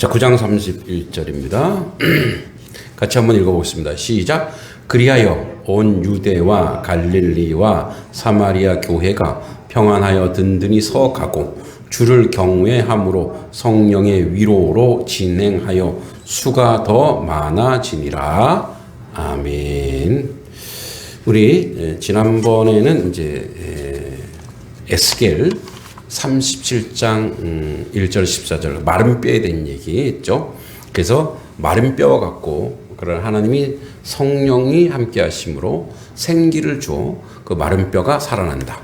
자, 9장 31절입니다. 같이 한번 읽어보겠습니다. 시작. 그리하여 온 유대와 갈릴리와 사마리아 교회가 평안하여 든든히 서가고 주를 경외함으로 성령의 위로로 진행하여 수가 더 많아지니라. 아멘. 우리 에, 지난번에는 이제 에, 에스겔 37장 음, 1절 14절 마른 뼈에 대한 얘기 했죠. 그래서 마른 뼈와 같고 그런 하나님이 성령이 함께 하심으로 생기를 주어 그 마른 뼈가 살아난다.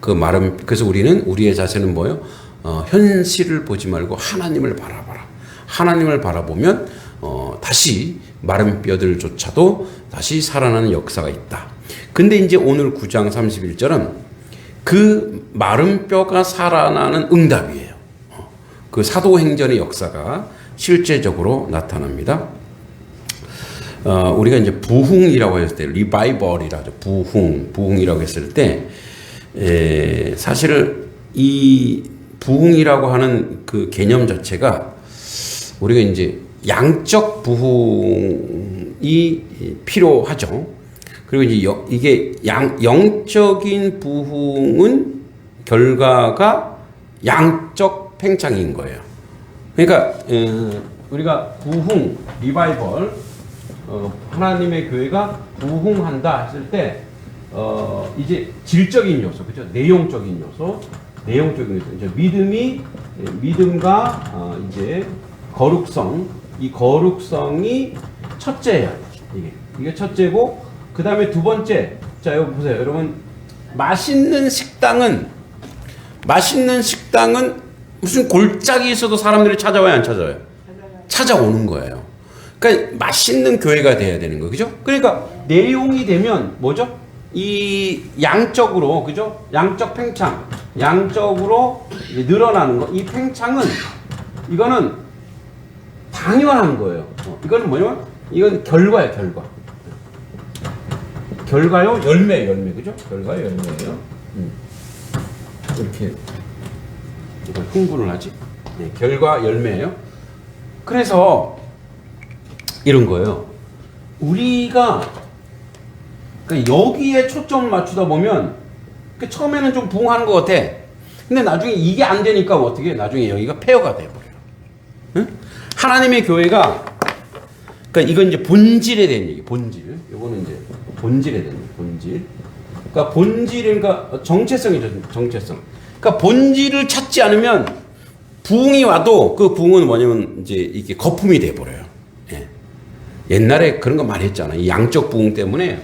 그 마른 그래서 우리는 우리의 자세는 뭐예요? 어, 현실을 보지 말고 하나님을 바라봐라. 하나님을 바라보면 어, 다시 마른 뼈들조차도 다시 살아나는 역사가 있다. 근데 이제 오늘 9장 31절은 그 마른 뼈가 살아나는 응답이에요. 어, 그 사도행전의 역사가 실제적으로 나타납니다. 어, 우리가 이제 부흥이라고 했을 때, 리바이벌이라죠. 부흥, 부흥이라고 했을 때, 에, 사실 이 부흥이라고 하는 그 개념 자체가 우리가 이제 양적 부흥이 필요하죠. 그리고 이제 여, 이게 양, 영적인 부흥은 결과가 양적 팽창인 거예요. 그러니까 에, 우리가 부흥, 리바이벌, 어, 하나님의 교회가 부흥한다 했을 때 어, 이제 질적인 요소, 그죠? 내용적인 요소, 내용적인 요소. 이제 믿음이 믿음과 어, 이제 거룩성, 이 거룩성이 첫째야. 이게 이게 첫째고 그 다음에 두 번째. 자, 여기 보세요, 여러분. 맛있는 식당은 맛있는 식당은 무슨 골짜기 있어도 사람들이 찾아와요, 안 찾아와요? 찾아오는 거예요. 그러니까 맛있는 교회가 돼야 되는 거예요. 그죠? 그러니까 내용이 되면 뭐죠? 이 양적으로 그죠? 양적 팽창, 양적으로 늘어나는 거. 이 팽창은 이거는 당연한 거예요. 어, 이거는 뭐냐면 이건 결과예요, 결과. 결과요, 열매, 열매, 그죠? 결과 열매예요. 음. 이렇게 이걸 흥분을 하지? 네, 결과 열매예요. 그래서 이런 거예요. 우리가 그러니까 여기에 초점을 맞추다 보면 그 처음에는 좀 부흥하는 것 같아. 근데 나중에 이게 안 되니까 어떻게? 나중에 여기가 폐허가 돼버려. 응? 하나님의 교회가 그러니까 이건 이제 본질에 대한 얘기. 본질. 이거는 이제 본질에 대한. 본질. 그러니까 본질 그러니까 정체성이죠. 정체성. 그러니까 본질을 찾지 않으면 부흥이 와도 그 부흥은 뭐냐면 이제 이게 거품이 돼 버려요. 예. 옛날에 그런 거 많이 했잖아. 이 양적 부흥 때문에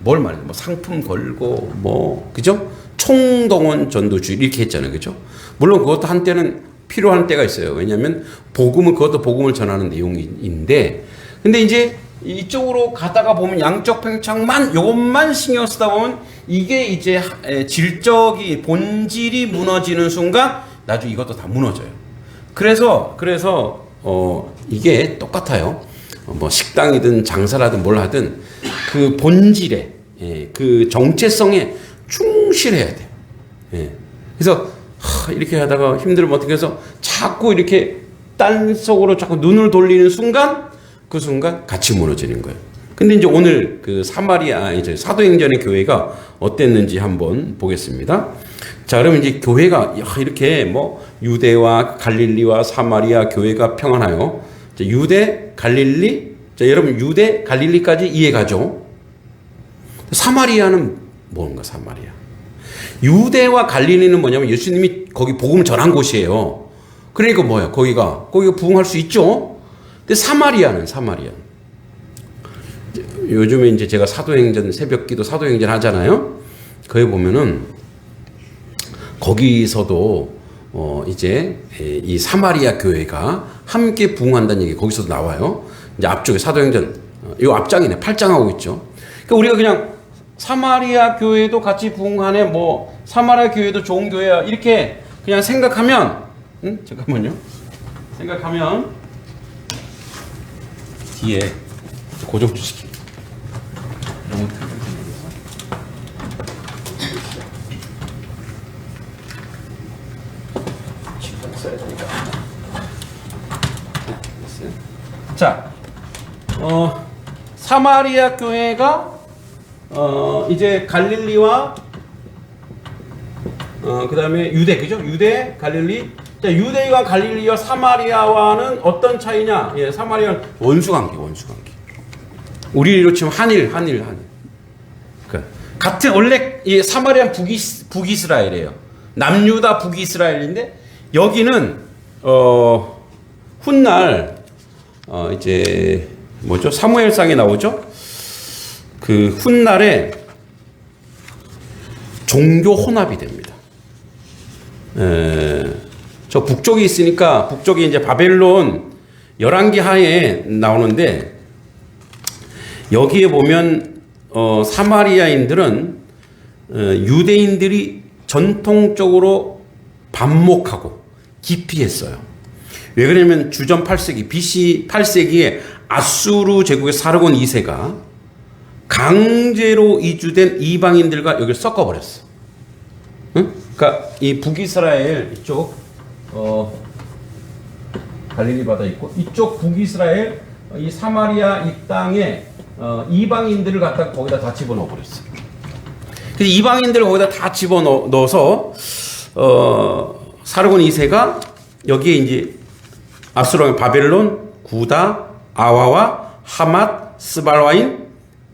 뭘 말해? 뭐 상품 걸고 뭐 그죠? 총동원 전도주의 이렇게 했잖아요. 그죠? 물론 그것도 한때는 필요한 때가 있어요. 왜냐하면 복음을 그것도 복음을 전하는 내용인데 근데 이제 이쪽으로 가다가 보면 양적 팽창만 요것만 신경 쓰다 보면 이게 이제 질적이 본질이 무너지는 순간 나중에 이것도 다 무너져요. 그래서 그래서 어 이게 똑같아요. 뭐 식당이든 장사라든 뭘 하든 그 본질에 예, 그 정체성에 충실해야 돼. 예. 그래서 하, 이렇게 하다가 힘들면 어떻게 해서 자꾸 이렇게 딴 속으로 자꾸 눈을 돌리는 순간 그 순간 같이 무너지는 거예요. 근데 이제 오늘 그 사마리아 이제 사도행전의 교회가 어땠는지 한번 보겠습니다. 자, 그러면 이제 교회가 이렇게 뭐 유대와 갈릴리와 사마리아 교회가 평안하여 유대, 갈릴리, 자, 여러분 유대, 갈릴리까지 이해가죠? 사마리아는 뭔가 사마리아? 유대와 갈릴리는 뭐냐면 예수님이 거기 복음을 전한 곳이에요. 그러니까 뭐야? 거기가 거기가 부흥할 수 있죠. 근데 사마리아는 사마리아. 요즘에 이제 제가 사도행전 새벽기도 사도행전 하잖아요. 거기 보면은 거기서도 어 이제 이 사마리아 교회가 함께 부흥한다는 얘기 거기서도 나와요. 이제 앞쪽에 사도행전 이 앞장이네. 8장 하고 있죠. 그러니까 우리가 그냥 사마리아 교회도 같이 부흥하네. 뭐 사마리아 교회도 좋은 교회야. 이렇게 그냥 생각하면 응? 잠깐만요. 생각하면 뒤에 고정 주식. 자, 어, 사마리아 교회가 어, 이제 갈릴리와 어, 그 다음에 유대, 그죠? 유대, 갈릴리, 자 유대와 갈릴리와 사마리아와는 어떤 차이냐? 예, 사마리아는 원수 관계, 원수 관계. 우리로 치면 한일, 한일, 한일. 그 같은 원래 이 사마리아는 북이스, 북이스라엘이에요. 남유다 북이스라엘인데 여기는 어 훗날 어 이제 뭐죠? 사무엘상에 나오죠? 그 훗날에 종교 혼합이 됩니다. 에, 저 북쪽이 있으니까 북쪽이 이제 바벨론 11개 하에 나오는데 여기에 보면 어, 사마리아인들은 어, 유대인들이 전통적으로 반목하고 기피했어요. 왜 그러냐면 주전 8세기 BC 8세기에 아수르 제국의 사르곤 2세가 강제로 이주된 이방인들과 여기를 섞어버렸어. 응? 그러니까 이 북이스라엘 이쪽 어 갈릴리 바다 있고 이쪽 북이스라엘 이 사마리아 이 땅에 어, 이방인들을 갖다 거기다 다 집어넣어 버렸어. 그래서 이방인들을 거기다 다 집어넣어서 어 사르곤 2세가 여기에 이제 아수르 바벨론, 구다, 아와와 하맛, 스발와인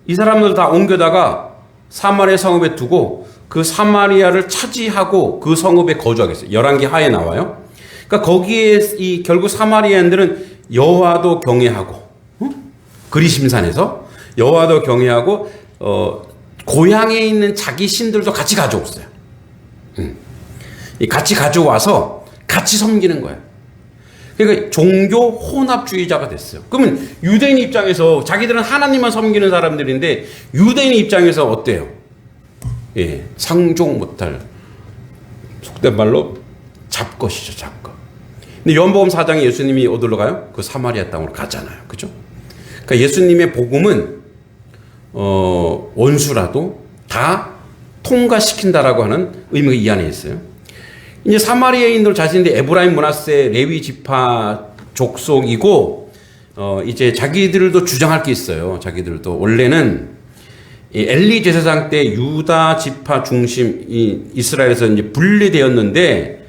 이 사람들 다 옮겨다가 사마리아 성읍에 두고 그 사마리아를 차지하고 그 성읍에 거주하겠어요. 11개 하에 나와요. 그러니까 거기에 이 결국 사마리아인들은 여호와도 경외하고 어? 그리심산에서 여호와도 경외하고 어, 고향에 있는 자기 신들도 같이 가져왔어요. 같이 가져와서 같이 섬기는 거예요. 그러니까 종교 혼합주의자가 됐어요. 그러면 유대인 입장에서 자기들은 하나님만 섬기는 사람들인데 유대인 입장에서 어때요? 예, 상종 못할 속된 말로 잡것이죠, 잡것. 근데 연복음 4장에 예수님이 어디로 가요? 그 사마리아 땅으로 가잖아요. 그죠? 그러니까 예수님의 복음은 어, 원수라도 다 통과시킨다라고 하는 의미가 이 안에 있어요. 이제 사마리아인들 자신들이 에브라임 문하세 레위 지파 족속이고 어 이제 자기들도 주장할 게 있어요. 자기들도 원래는 이 엘리 제사장 때 유다 지파 중심 이 이스라엘에서 이제 분리되었는데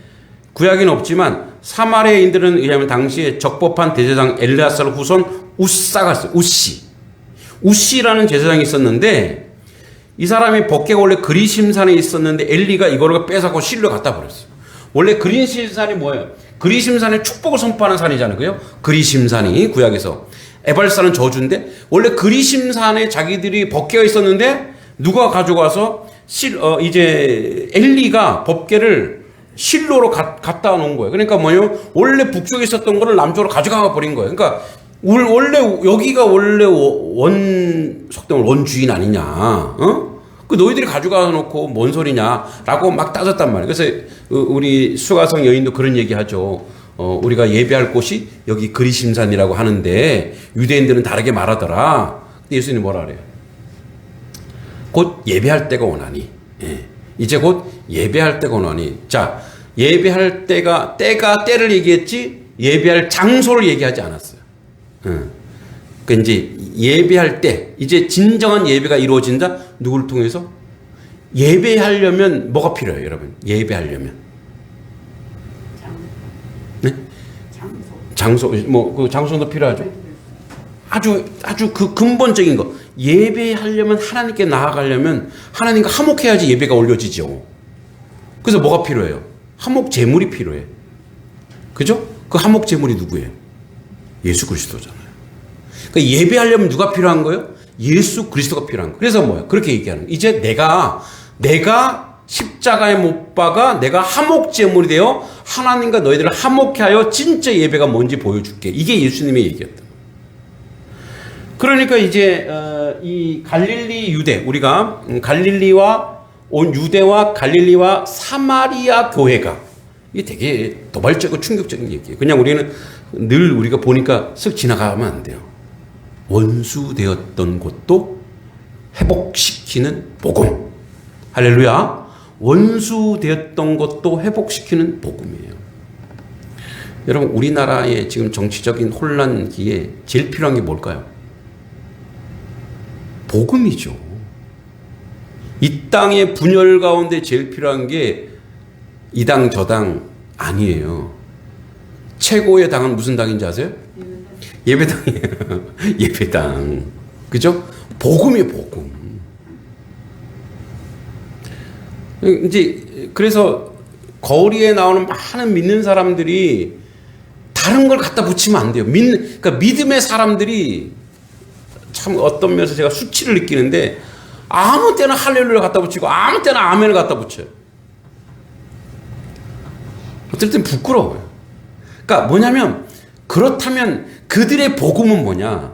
구약에는 없지만 사마리아인들은 의하면 당시에 적법한 대제사장 엘리아살 후손 우사가 있어요. 우시. 우시라는 제사장이 있었는데 이 사람이 법계가 원래 그리심산에 있었는데 엘리가 이거를 뺏어고 실로 갖다 버렸어요. 원래 그리심산이 뭐예요? 그리심산의 축복을 선포하는 산이잖아요. 그요? 그리심산이 구약에서 에발산은 저주인데 원래 그리심산에 자기들이 법계가 있었는데 누가 가져가서 실 어, 이제 엘리가 법계를 실로로 가, 갖다 놓은 거예요. 그러니까 뭐예요? 원래 북쪽에 있었던 거를 남쪽으로 가져가 버린 거예요. 그러니까 원래 여기가 원래 원 속담을 원주인 아니냐? 어? 그 너희들이 가져가 놓고 뭔 소리냐라고 막 따졌단 말이에요. 그래서 우리 수가성 여인도 그런 얘기 하죠. 어, 우리가 예배할 곳이 여기 그리심산이라고 하는데 유대인들은 다르게 말하더라. 근데 예수님 뭐라 그래요? 곧 예배할 때가 오나니. 예. 이제 곧 예배할 때가 오나니. 자, 예배할 때가 때가 때를 얘기했지 예배할 장소를 얘기하지 않았어요. 음. 그 이제 예배할 때 이제 진정한 예배가 이루어진다 누구를 통해서 예배하려면 뭐가 필요해요, 여러분? 예배하려면 네? 장소 뭐그 장소도 필요하죠. 아주 아주 그 근본적인 거 예배하려면 하나님께 나아가려면 하나님과 화목해야지 예배가 올려지죠. 그래서 뭐가 필요해요? 화목 제물이 필요해. 그죠? 그 화목 제물이 누구예요? 예수 그리스도잖아요. 그 예배하려면 누가 필요한 거예요? 예수 그리스도가 필요한 거예요. 그래서 뭐예요? 그렇게 얘기하는 거예요. 이제 내가 내가 십자가에 못 박아 내가 화목 제물이 되어 하나님과 너희들을 화목해 하여 진짜 예배가 뭔지 보여줄게. 이게 예수님의 얘기였다. 그러니까 이제 어, 이 갈릴리 유대 우리가 갈릴리와 온 유대와 갈릴리와 사마리아 교회가 이게 되게 도발적이고 충격적인 얘기예요. 그냥 우리는 늘 우리가 보니까 쓱 지나가면 안 돼요. 원수되었던 곳도 회복시키는 복음. 할렐루야. 원수되었던 것도 회복시키는 복음이에요. 여러분, 우리나라의 지금 정치적인 혼란기에 제일 필요한 게 뭘까요? 복음이죠. 이 땅의 분열 가운데 제일 필요한 게 이 당 저 당 아니에요. 최고의 당은 무슨 당인지 아세요? 예배당이에요. 예배당. 그죠? 복음이 복음. 이제 그래서 거리에 나오는 많은 믿는 사람들이 다른 걸 갖다 붙이면 안 돼요. 믿, 그러니까 믿음의 사람들이 참 어떤 면에서 제가 수치를 느끼는데 아무 때나 할렐루야 갖다 붙이고 아무 때나 아멘을 갖다 붙여요. 어떨 땐 부끄러워요. 그러니까 뭐냐면 그렇다면 그들의 복음은 뭐냐?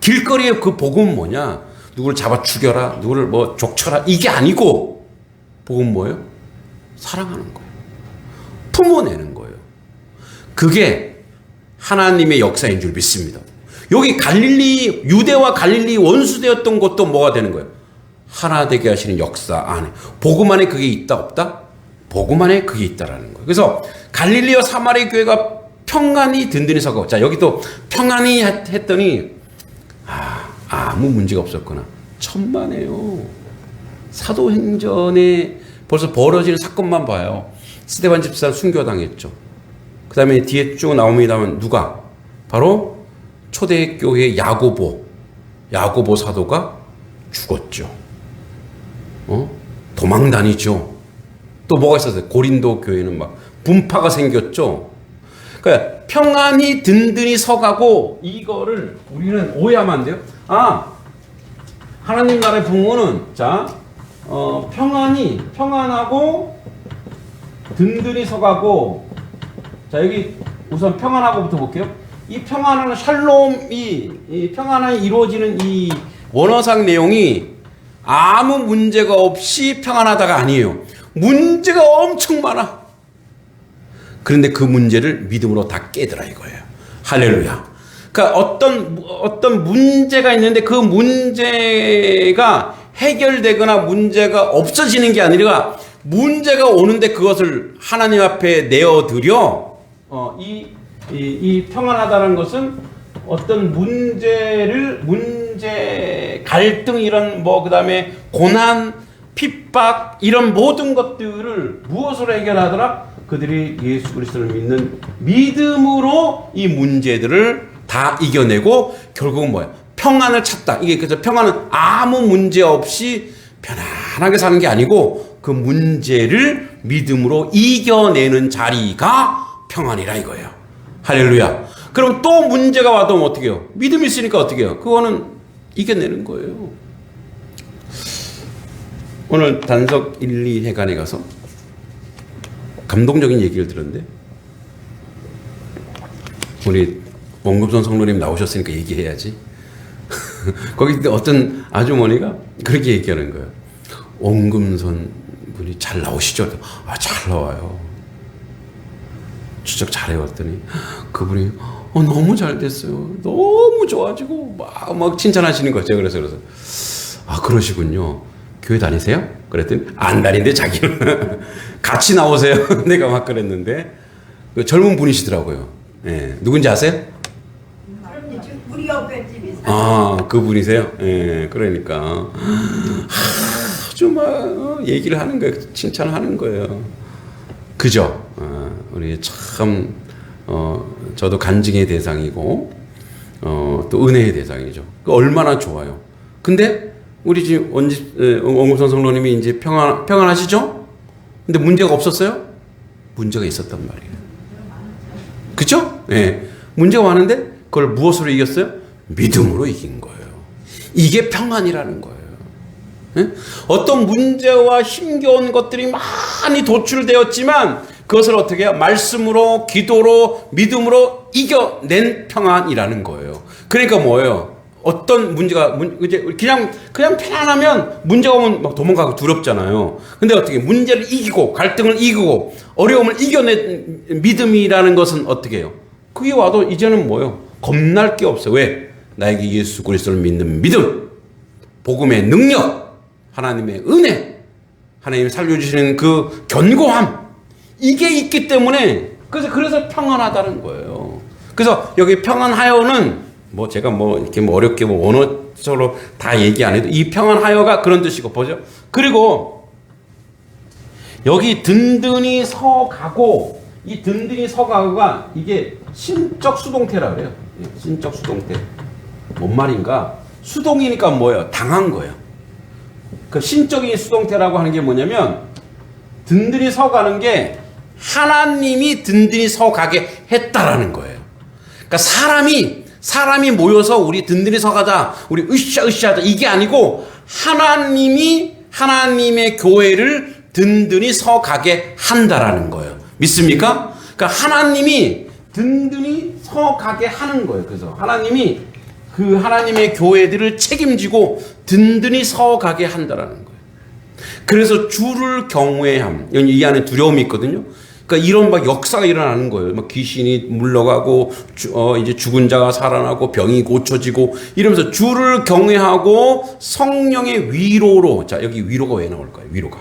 길거리의 그 복음은 뭐냐? 누구를 잡아 죽여라, 누구를 뭐 족쳐라 이게 아니고 복음 뭐예요? 사랑하는 거예요. 품어내는 거예요. 그게 하나님의 역사인 줄 믿습니다. 여기 갈릴리 유대와 갈릴리 원수되었던 것도 뭐가 되는 거예요? 하나 되게 하시는 역사 안에 복음 안에 그게 있다 없다? 복음 안에 그게 있다라는 거예요. 그래서 갈릴리와 사마리 교회가 평안히 든든히 서고 자 여기 또 평안히 했더니 아 아무 문제가 없었구나 천만에요. 사도행전에 벌써 벌어지는 사건만 봐요. 스테반 집사 순교당했죠. 그 다음에 뒤에 쭉 나옵니다만 누가? 바로 초대교회 야고보, 야고보 사도가 죽었죠. 어? 도망 다니죠. 또 뭐가 있었어요? 고린도 교회는 막 분파가 생겼죠. 그러니까 평안히 든든히 서가고 이거를 우리는 오해하면 안 돼요. 아, 하나님 나라의 부모는 자, 어, 평안히 평안하고 든든히 서가고 자 여기 우선 평안하고부터 볼게요. 이 평안은 샬롬이 이 평안이 이루어지는 이 원어상 내용이 아무 문제가 없이 평안하다가 아니에요. 문제가 엄청 많아. 그런데 그 문제를 믿음으로 다 깨더라 이거예요. 할렐루야. 그러니까 어떤 어떤 문제가 있는데 그 문제가 해결되거나 문제가 없어지는 게 아니라 문제가 오는데 그것을 하나님 앞에 내어드려 어, 이, 이, 이 평안하다는 것은 어떤 문제를 문제 갈등 이런 뭐 그다음에 고난 핍박 이런 모든 것들을 무엇으로 해결하더라? 그들이 예수 그리스도를 믿는 믿음으로 이 문제들을 다 이겨내고 결국은 뭐야? 평안을 찾다. 이게 그래서 평안은 아무 문제 없이 편안하게 사는 게 아니고 그 문제를 믿음으로 이겨내는 자리가 평안이라 이거예요. 할렐루야. 그럼 또 문제가 와도 어떻게 해요? 믿음이 있으니까 어떻게 해요? 그거는 이겨내는 거예요. 오늘 단석 1, 2 회관에 가서 감동적인 얘기를 들었는데 우리 원금선 성로님 나오셨으니까 얘기해야지. 거기 어떤 아주머니가 그렇게 얘기하는 거예요. 원금선 분이 잘 나오시죠? 아, 잘 나와요. 추적 잘해요. 그랬더니 그분이 어, 너무 잘 됐어요. 너무 좋아지고 막, 막 칭찬하시는 거죠. 그래서 그래서 아 그러시군요. 교회 다니세요? 그랬더니 안 다니는데 자기는 같이 나오세요. 내가 막 그랬는데 그 젊은 분이시더라고요. 예, 누군지 아세요? 우리 옆에 집이 사. 아 그분이세요? 예, 그러니까 아주 막 어, 얘기를 하는 거예요. 칭찬하는 거예요. 그죠? 어, 우리 참 어, 저도 간증의 대상이고 어, 또 은혜의 대상이죠. 그 얼마나 좋아요. 근데 우리 지금 원지 원금선 성로님이 이제 평안 평안하시죠? 근데 문제가 없었어요? 문제가 있었단 말이에요. 그죠? 예. 문제가 많은데 그걸 무엇으로 이겼어요? 믿음으로 이긴 거예요. 이게 평안이라는 거예요. 예? 어떤 문제와 힘겨운 것들이 많이 도출되었지만 그것을 어떻게 해요? 말씀으로, 기도로, 믿음으로 이겨낸 평안이라는 거예요. 그러니까 뭐예요? 어떤 문제가 문, 이제 그냥 그냥 편안하면 문제가 오면 막 도망가고 두렵잖아요. 근데 어떻게 문제를 이기고 갈등을 이기고 어려움을 이겨낸 믿음이라는 것은 어떻게 해요? 그게 와도 이제는 뭐예요? 겁날 게 없어요. 왜? 나에게 예수 그리스도를 믿는 믿음, 복음의 능력, 하나님의 은혜, 하나님이 살려주시는 그 견고함 이게 있기 때문에 그래서 그래서 평안하다는 거예요. 그래서 여기 평안하여는 뭐 제가 뭐 이렇게 뭐 어렵게 뭐 원어 이것저것 다 얘기 안 해도 이 평안하여가 그런 뜻이고 보죠. 그리고 여기 든든히 서가고 이 든든히 서가고가 이게 신적 수동태라 그래요. 예, 신적 수동태. 뭔 말인가? 수동이니까 뭐예요? 당한 거예요. 그 신적인 수동태라고 하는 게 뭐냐면 든든히 서가는 게 하나님이 든든히 서 가게 했다라는 거예요. 그러니까 사람이 사람이 모여서 우리 든든히 서 가자, 우리 으쌰 으쌰 하자 이게 아니고 하나님이 하나님의 교회를 든든히 서 가게 한다라는 거예요. 믿습니까? 그러니까 하나님이 든든히 서 가게 하는 거예요. 그래서 하나님이 그 하나님의 교회들을 책임지고 든든히 서 가게 한다라는 거예요. 그래서 주를 경외함. 이 안에 두려움이 있거든요. 그러니까 이런 막 역사가 일어나는 거예요. 막 귀신이 물러가고 주- 어 이제 죽은 자가 살아나고 병이 고쳐지고 이러면서 주를 경외하고 성령의 위로로 자 여기 위로가 왜 나올까요? 위로가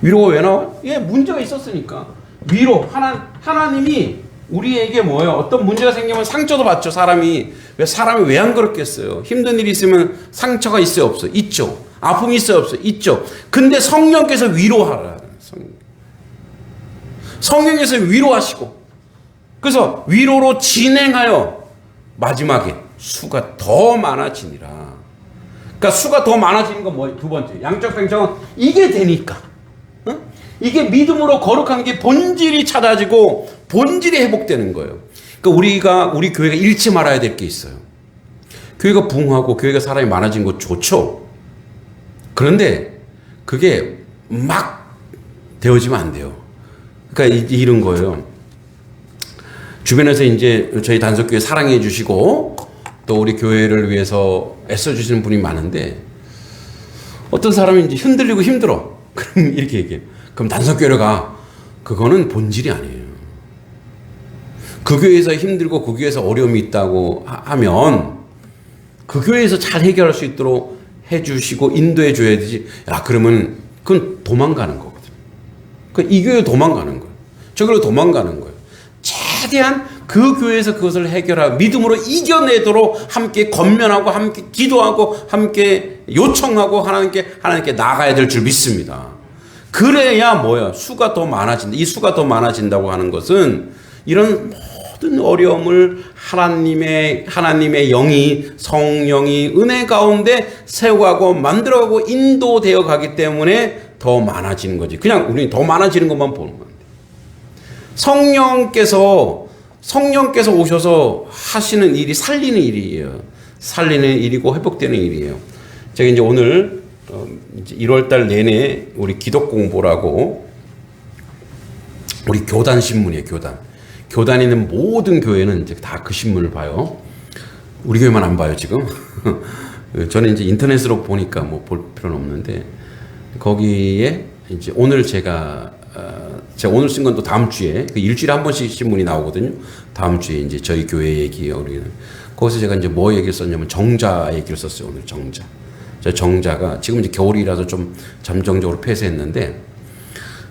위로가 왜 나와? 예, 문제가 있었으니까 위로 하나 하나님이 우리에게 뭐예요? 어떤 문제가 생기면 상처도 받죠. 사람이 왜 사람이 왜 안 그렇겠어요? 힘든 일이 있으면 상처가 있어요, 없어? 있죠. 아픔이 있어요, 없어? 있죠. 근데 성령께서 위로하라. 성령. 성령께서 위로하시고 그래서 위로로 진행하여 마지막에 수가 더 많아지니라. 그러니까 수가 더 많아지는 건 뭐 두 번째 양적 팽창은 이게 되니까 어? 이게 믿음으로 거룩한 게 본질이 찾아지고 본질이 회복되는 거예요. 그러니까 우리가 우리 교회가 잃지 말아야 될 게 있어요. 교회가 부흥하고 교회가 사람이 많아진 거 좋죠. 그런데 그게 막 되어지면 안 돼요. 그러니까 이- 이런 거예요. 주변에서 이제 저희 단속교회 사랑해 주시고 또 우리 교회를 위해서 애써 주시는 분이 많은데 어떤 사람이 이제 흔들리고 힘들어. 그럼 이렇게 얘기해요. 그럼 단속교회로 가. 그거는 본질이 아니에요. 그 교회에서 힘들고 그 교회에서 어려움이 있다고 하- 하면 그 교회에서 잘 해결할 수 있도록 해주시고 인도해 줘야 되지. 야 그러면 그건 도망가는 거거든. 그이 교회 도망가는 거예요. 저기로 도망가는 거예요. 최대한 그 교회에서 그것을 해결하고 믿음으로 이겨내도록 함께 건면하고 함께 기도하고 함께 요청하고 하나님께 하나님께 나가야 될 줄 믿습니다. 그래야 뭐야 수가 더 많아진다. 이 수가 더 많아진다고 하는 것은 이런 모든 어려움을 하나님의 하나님의 영이 성령이 은혜 가운데 세워가고 만들어가고 인도되어 가기 때문에 더 많아지는 거지. 그냥 우리 더 많아지는 것만 보는 거야. 성령께서 성령께서 오셔서 하시는 일이 살리는 일이에요. 살리는 일이고 회복되는 일이에요. 제가 이제 오늘 어, 이제 1월 달 내내 우리 기독 공부라고 우리 교단 신문이에요. 교단. 교단에 있는 모든 교회는 다 그 신문을 봐요. 우리 교회만 안 봐요 지금. 저는 이제 인터넷으로 보니까 뭐 볼 필요는 없는데 거기에 이제 오늘 제가 어, 제가 오늘 쓴 건 또 다음 주에 그 일주일에 한 번씩 신문이 나오거든요. 다음 주에 이제 저희 교회 얘기 우리는 거기서 제가 이제 뭐 얘기를 썼냐면 정자 얘기를 썼어요. 오늘 정자. 저 정자가 지금 이제 겨울이라서 좀 잠정적으로 폐쇄했는데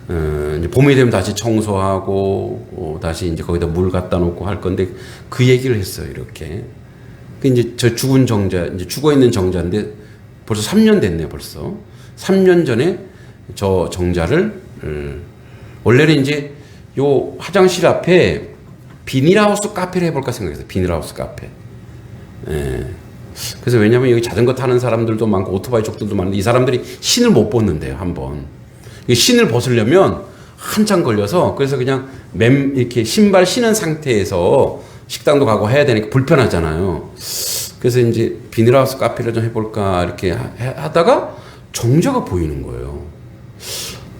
어, 이제 봄이 되면 다시 청소하고 어, 다시 이제 거기다 물 갖다 놓고 할 건데 그 얘기를 했어요. 이렇게. 그 이제 저 죽은 정자 이제 죽어 있는 정자인데 벌써 3년 됐네요. 벌써 3년 전에 저 정자를 음, 원래는 이제 요 화장실 앞에 비닐하우스 카페를 해볼까 생각했어요. 비닐하우스 카페. 예. 그래서 왜냐면 여기 자전거 타는 사람들도 많고 오토바이 쪽들도 많은데 이 사람들이 신을 못 벗는데요. 한번 이 신을 벗으려면 한참 걸려서 그래서 그냥 맨 이렇게 신발 신은 상태에서 식당도 가고 해야 되니까 불편하잖아요. 그래서 이제 비닐하우스 카페를 좀 해볼까 이렇게 하- 하다가 정자가 보이는 거예요.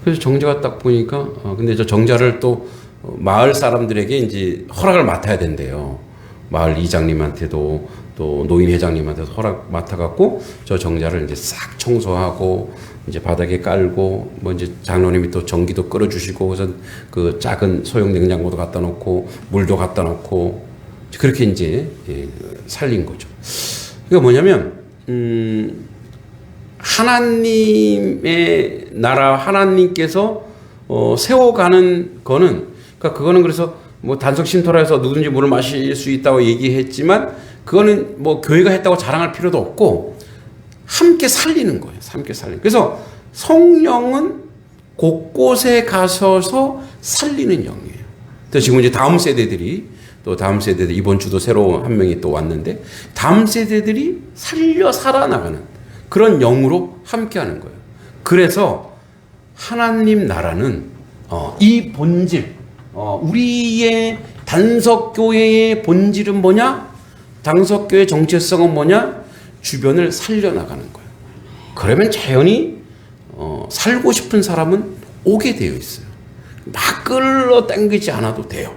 그래서 정자가 딱 보니까 어, 근데 저 정자를 또 어, 마을 사람들에게 이제 허락을 맡아야 된대요. 마을 이장님한테도 또 노인 회장님한테도 허락 맡아갖고 저 정자를 이제 싹 청소하고 이제 바닥에 깔고 뭐 이제 장로님이 또 전기도 끌어주시고 그래서 그 작은 소형 냉장고도 갖다 놓고 물도 갖다 놓고 그렇게 이제 예, 살린 거죠. 그러니까 뭐냐면 음. 하나님의 나라 하나님께서 어, 세워가는 거는 그러니까 그거는 그래서 뭐 단속 신토라 해서 누구든지 물을 마실 수 있다고 얘기했지만 그거는 뭐 교회가 했다고 자랑할 필요도 없고 함께 살리는 거예요. 함께 살리는. 그래서 성령은 곳곳에 가셔서 살리는 영이에요. 또 지금 이제 다음 세대들이 또 다음 세대들 이번 주도 새로 한 명이 또 왔는데 다음 세대들이 살려 살아나가는 그런 영으로 함께하는 거예요. 그래서 하나님 나라는 어, 이 본질, 어, 우리의 단석교회의 본질은 뭐냐? 단석교회 정체성은 뭐냐? 주변을 살려나가는 거예요. 그러면 자연히 어, 살고 싶은 사람은 오게 되어 있어요. 막 끌어 당기지 않아도 돼요.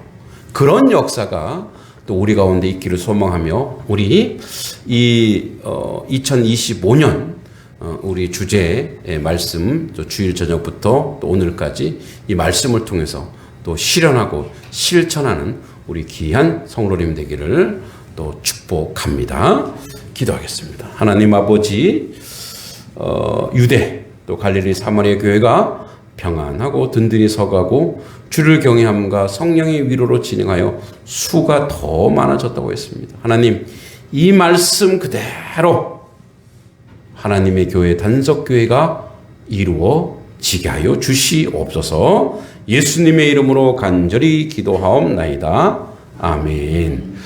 그런 역사가 또 우리 가운데 있기를 소망하며 우리 이 어, 2025년 어, 우리 주제의 말씀 또 주일 저녁부터 또 오늘까지 이 말씀을 통해서 또 실현하고 실천하는 우리 귀한 성로님 되기를 또 축복합니다. 기도하겠습니다. 하나님 아버지 어, 유대 또 갈릴리 사마리아 교회가 평안하고 든든히 서가고 주를 경외함과 성령의 위로로 진행하여 수가 더 많아졌다고 했습니다. 하나님 이 말씀 그대로 하나님의 교회 단석 교회가 이루어지게 하여 주시옵소서. 예수님의 이름으로 간절히 기도하옵나이다. 아멘.